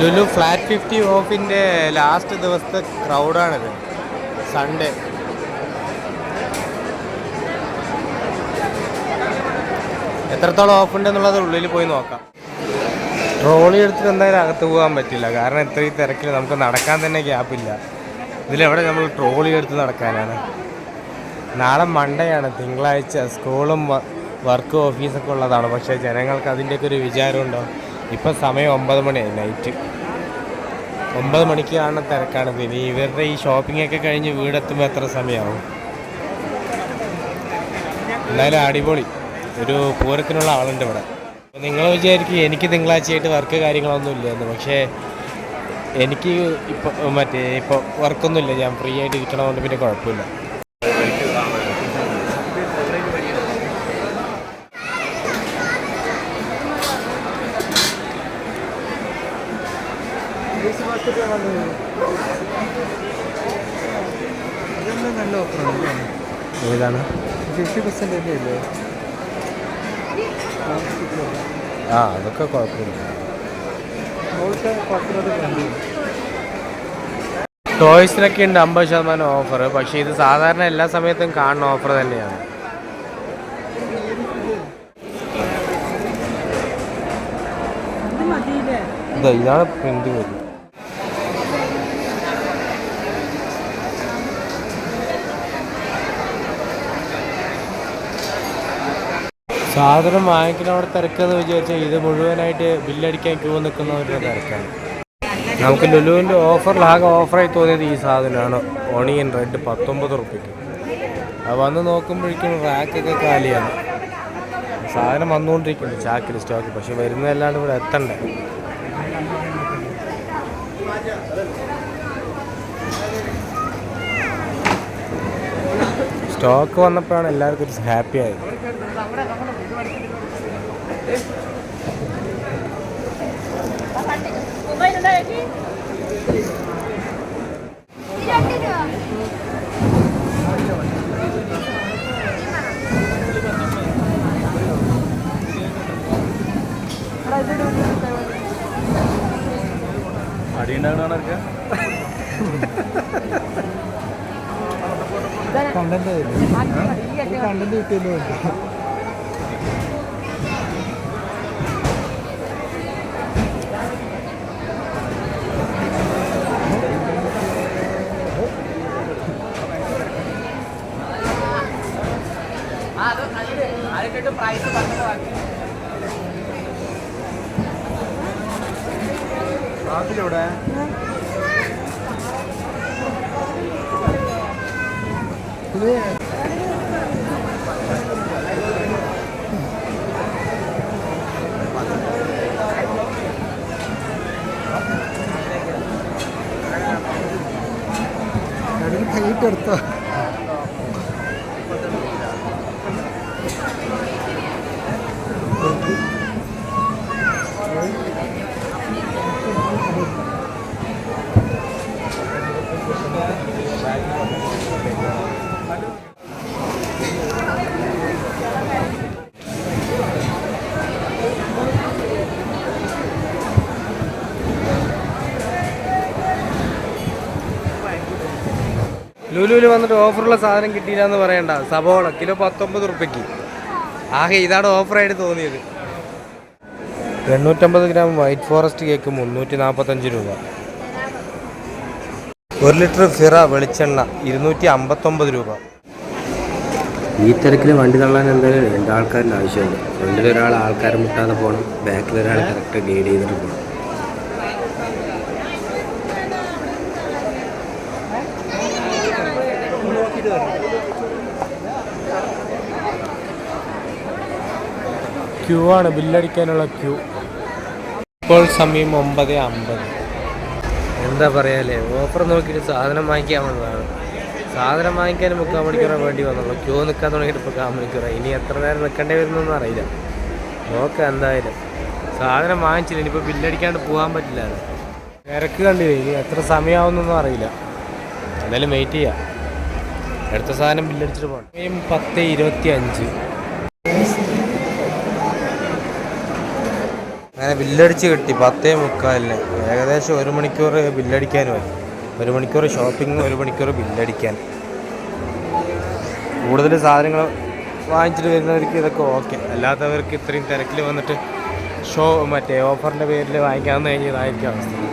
Lulu flat fifty ഓഫിന്റെ last ദിവസത്തെ ക്രൗഡാണിത്. സൺഡേ എത്രത്തോളം ഓഫ് ഉണ്ടെന്നുള്ളത് ഉള്ളിൽ പോയി നോക്കാം. ട്രോളി എടുത്തിട്ട് എന്തായാലും അകത്ത് പോകാൻ പറ്റില്ല. കാരണം ഇത്രയും തിരക്കിൽ നമുക്ക് നടക്കാൻ തന്നെ ഗ്യാപ്പില്ല ഇതിലെവിടെ നമ്മൾ ട്രോളി എടുത്ത് നടക്കാനാണ്? നാളെ മണ്ടയാണ് തിങ്കളാഴ്ച സ്കൂളും വർക്ക് ഓഫീസൊക്കെ ഉള്ളതാണ്. പക്ഷേ ജനങ്ങൾക്ക് അതിന്റെയൊക്കെ ഒരു വിചാരമുണ്ടോ? ഇപ്പം സമയം ഒമ്പത് മണിയായി നൈറ്റ് ഒമ്പത് മണിക്കാണ് തിരക്കാണ് പിന്നെ ഇവരുടെ ഈ ഷോപ്പിംഗ് ഒക്കെ കഴിഞ്ഞ് വീടെത്തുമ്പോൾ എത്ര സമയമാവും എന്തായാലും അടിപൊളി. ഒരു പൂരത്തിനുള്ള ആളുണ്ട് ഇവിടെ. നിങ്ങൾ വിചാരിക്കും എനിക്ക് തിങ്കളാഴ്ചയായിട്ട് വർക്ക് കാര്യങ്ങളൊന്നും ഇല്ല എന്ന് പക്ഷേ എനിക്ക് ഇപ്പോൾ മറ്റേ ഇപ്പോൾ വർക്കൊന്നുമില്ല ഞാൻ ഫ്രീ ആയിട്ട് ഇരിക്കണമെന്ന് പിന്നെ കുഴപ്പമില്ല. നല്ല ഓഫറാണ് ഏതാണ്? ഫിഫ്റ്റി പെർസെന്റേജ് അല്ലേ ആ അതൊക്കെ കുഴപ്പമില്ല. ടോയ്സിനൊക്കെ ഉണ്ട് അമ്പത് ശതമാനം ഓഫർ പക്ഷേ ഇത് സാധാരണ എല്ലാ സമയത്തും കാണുന്ന ഓഫർ തന്നെയാണ്. ഇതാ ഇതാണ് പ്രിന്റ് വരും സാധനം വാങ്ങിക്കുന്ന അവിടെ തിരക്കെന്ന് വിചാരിച്ചാൽ ഇത് മുഴുവനായിട്ട് ബില്ലടിക്കാൻ ക്യൂ നിൽക്കുന്നവരുടെ തിരക്കാണ്. നമുക്ക് ലുലുവിന്റെ ഓഫറിൽ ആകെ ഓഫറായി തോന്നിയത് ഈ സാധനമാണ്. ഓണിയൻ റെഡ് പത്തൊമ്പത് റുപ്യക്ക്. അത് വന്ന് നോക്കുമ്പോഴേക്കും റാക്കൊക്കെ കാലിയാണ്. സാധനം വന്നുകൊണ്ടിരിക്കുന്നുണ്ട്. ചാക്കിൽ സ്റ്റോക്ക് പക്ഷെ വരുന്നതല്ലാണ്ട് ഇവിടെ എത്തണ്ടേ? സ്റ്റോക്ക് വന്നപ്പോഴാണ് എല്ലാവർക്കും ഒരു ഹാപ്പി ആയത്. 모 കണ്ടന്റ് കണ്ടന്റ് കിട്ടിയല്ലോ അതിന്റെ പ്രൈസ് പറഞ്ഞത് ബാക്കി. അതിലെവിടെ കിട്ടിയല്ലോ ഇവിടെ ഇത് കൈയിട്ട് ലുലുവിൽ വന്നിട്ട് ഓഫറുള്ള സാധനം കിട്ടിയില്ല എന്ന് പറയണ്ട. സബോള കിലോ പത്തൊമ്പത് റുപ്യക്ക്. ആകെ ഇതാണ് ഓഫറായിട്ട് തോന്നിയത്. എണ്ണൂറ്റമ്പത് ഗ്രാം വൈറ്റ് ഫോറസ്റ്റ് കേക്ക് മുന്നൂറ്റി നാൽപ്പത്തഞ്ച് രൂപ. ഒരു ലിറ്റർ ഫിറ വെളിച്ചെണ്ണ ഇരുന്നൂറ്റി അമ്പത്തൊമ്പത് രൂപ. ഈ തിരക്കിൽ വണ്ടി തള്ളാൻ എന്തായാലും രണ്ട് ആവശ്യമുണ്ട്. ഫ്രണ്ടിൽ ഒരാൾ ആൾക്കാരെ മുട്ടാതെ പോകണം ബാക്കിൽ ഒരാൾ കറക്റ്റ് ഗൈഡ് ചെയ്തിട്ട് പോകണം ക്യൂ ആണ്. ബില്ലടിക്കാനുള്ള ക്യൂ ഇപ്പോൾ സമയം ഒമ്പത് അമ്പത്. എന്താ പറയാലേ? ഓഫർ നോക്കിയിട്ട് സാധനം വാങ്ങിക്കാൻ വന്നതാണ്. സാധനം വാങ്ങിക്കാൻ മുക്കാൽ മണിക്കൂറാണ് വേണ്ടി വന്നുള്ളൂ. ക്യൂ നിൽക്കാൻ തുടങ്ങിയിട്ട് ഇപ്പോൾ കാൽ മണിക്കൂറാണ് ഇനി എത്ര നേരം നിൽക്കേണ്ടി വരുന്നൊന്നും അറിയില്ല. നോക്കാം എന്തായാലും. സാധനം വാങ്ങിച്ചില്ല. ഇനിയിപ്പോൾ ബില്ലടിക്കാണ്ട് പോകാൻ പറ്റില്ല. തിരക്ക് കണ്ടില്ലേ? ഇനി എത്ര സമയമാവുന്നൊന്നും അറിയില്ല. എന്തായാലും വെയിറ്റ് ചെയ്യാം. അടുത്ത സാധനം ബില്ലടിച്ചിട്ട് പോകണം പത്ത് ഇരുപത്തി അഞ്ച് അങ്ങനെ ബില്ലടിച്ച് കിട്ടി. പത്തേ മുക്കാലിന്. ഏകദേശം ഒരു മണിക്കൂർ ബില്ലടിക്കാനുമായി ഒരു മണിക്കൂർ ഷോപ്പിംഗ് ഒരു മണിക്കൂർ ബില്ലടിക്കാൻ. കൂടുതൽ സാധനങ്ങൾ വാങ്ങിച്ചിട്ട് വരുന്നവർക്ക് ഇതൊക്കെ ഓക്കെ അല്ലാത്തവർക്ക് ഇത്രയും തിരക്കിൽ വന്നിട്ട് ഷോ മറ്റേ ഓഫറിന്റെ പേരിൽ വാങ്ങിക്കാമെന്ന് കഴിഞ്ഞതായിരിക്കും അവസ്ഥ.